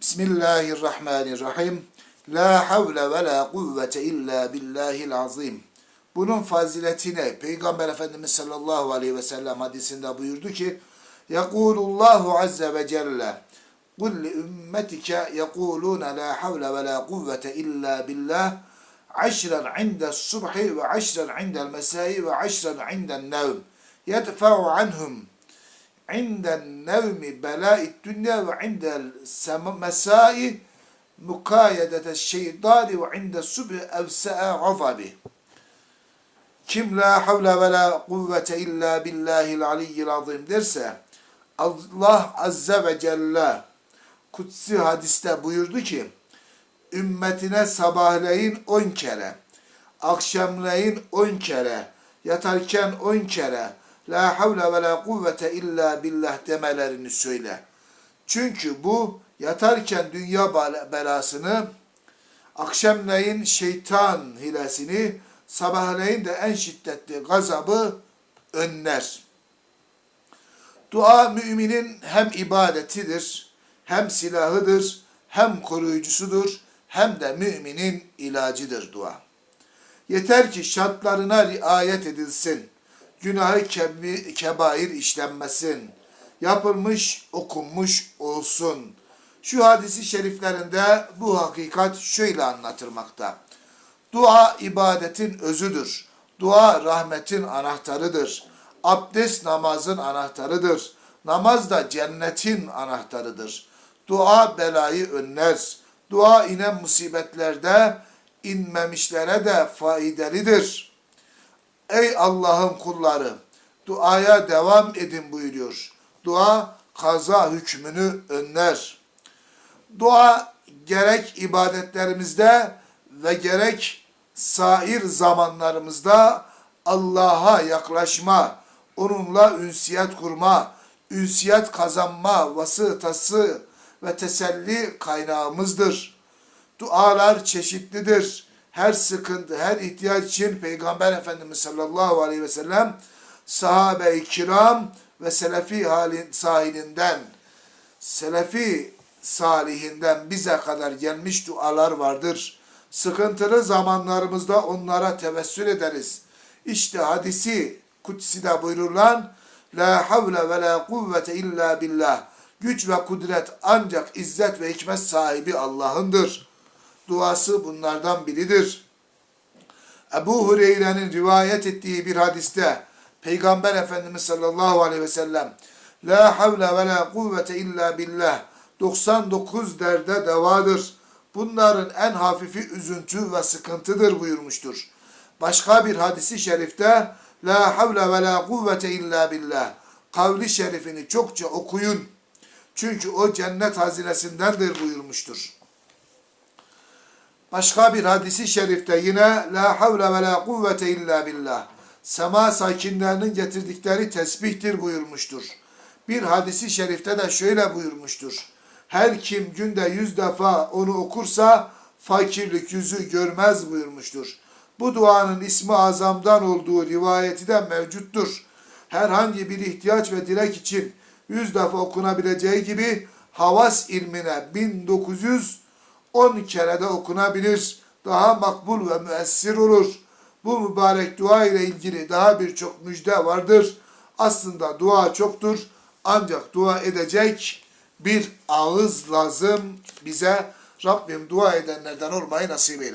Bismillahirrahmanirrahim. La havle ve la kuvvete illa billahil azim. Bunun faziletine Peygamber Efendimiz sallallahu aleyhi ve sellem hadisinde buyurdu ki Yekulullahu azze ve celle Kul li ümmetike yekulune la havle ve la kuvvete illa billah aşren inde subhi ve aşren indel mesai ve aşren indel nevm yedfa'u anhum inden nevmi belâit dünya ve indel mesai mukayedete şeytani ve inde subhi evse'e gazabi. Kim la havle ve la kuvvete illa billahil aliyyil azim derse Allah azze ve celle kutsi hadiste buyurdu ki ümmetine sabahleyin on kere, akşamleyin on kere, yatarken on kere, la havle ve la kuvvete illa billah demelerini söyle. Çünkü bu yatarken dünya belasını, akşamleyin şeytan hilesini, sabahleyin de en şiddetli gazabı önler. Dua müminin hem ibadetidir, hem silahıdır, hem koruyucusudur, hem de müminin ilacıdır dua. Yeter ki şartlarına riayet edilsin günahı kebair işlenmesin. Yapılmış, okunmuş olsun. Şu hadisi şeriflerinde bu hakikat şöyle anlatılmakta. Dua ibadetin özüdür. Dua rahmetin anahtarıdır. Abdest namazın anahtarıdır. Namaz da cennetin anahtarıdır. Dua belayı önler. Dua inen musibetlerde inmemişlere de faydalıdır.'' Ey Allah'ın kulları duaya devam edin buyuruyor. Dua kaza hükmünü önler. Dua gerek ibadetlerimizde ve gerek sair zamanlarımızda Allah'a yaklaşma, onunla ünsiyet kurma, ünsiyet kazanma vasıtası ve teselli kaynağımızdır. Dualar çeşitlidir her sıkıntı, her ihtiyaç için Peygamber Efendimiz sallallahu aleyhi ve sellem sahabe-i kiram ve selefi halin sahilinden, selefi salihinden bize kadar gelmiş dualar vardır. Sıkıntılı zamanlarımızda onlara tevessül ederiz. İşte hadisi kutside buyurulan La havle ve la kuvvete illa billah. Güç ve kudret ancak izzet ve hikmet sahibi Allah'ındır duası bunlardan biridir. Ebu Hureyre'nin rivayet ettiği bir hadiste Peygamber Efendimiz sallallahu aleyhi ve sellem La havle ve la kuvvete illa billah 99 derde devadır. Bunların en hafifi üzüntü ve sıkıntıdır buyurmuştur. Başka bir hadisi şerifte La havle ve la kuvvete illa billah kavli şerifini çokça okuyun. Çünkü o cennet hazinesindendir buyurmuştur. Başka bir hadisi şerifte yine la havle ve la kuvvete illa billah. Sema sakinlerinin getirdikleri tesbihtir buyurmuştur. Bir hadisi şerifte de şöyle buyurmuştur. Her kim günde yüz defa onu okursa fakirlik yüzü görmez buyurmuştur. Bu duanın ismi azamdan olduğu rivayeti de mevcuttur. Herhangi bir ihtiyaç ve dilek için yüz defa okunabileceği gibi havas ilmine 1900 on kere de okunabilir. Daha makbul ve müessir olur. Bu mübarek dua ile ilgili daha birçok müjde vardır. Aslında dua çoktur. Ancak dua edecek bir ağız lazım bize. Rabbim dua edenlerden olmayı nasip eyle.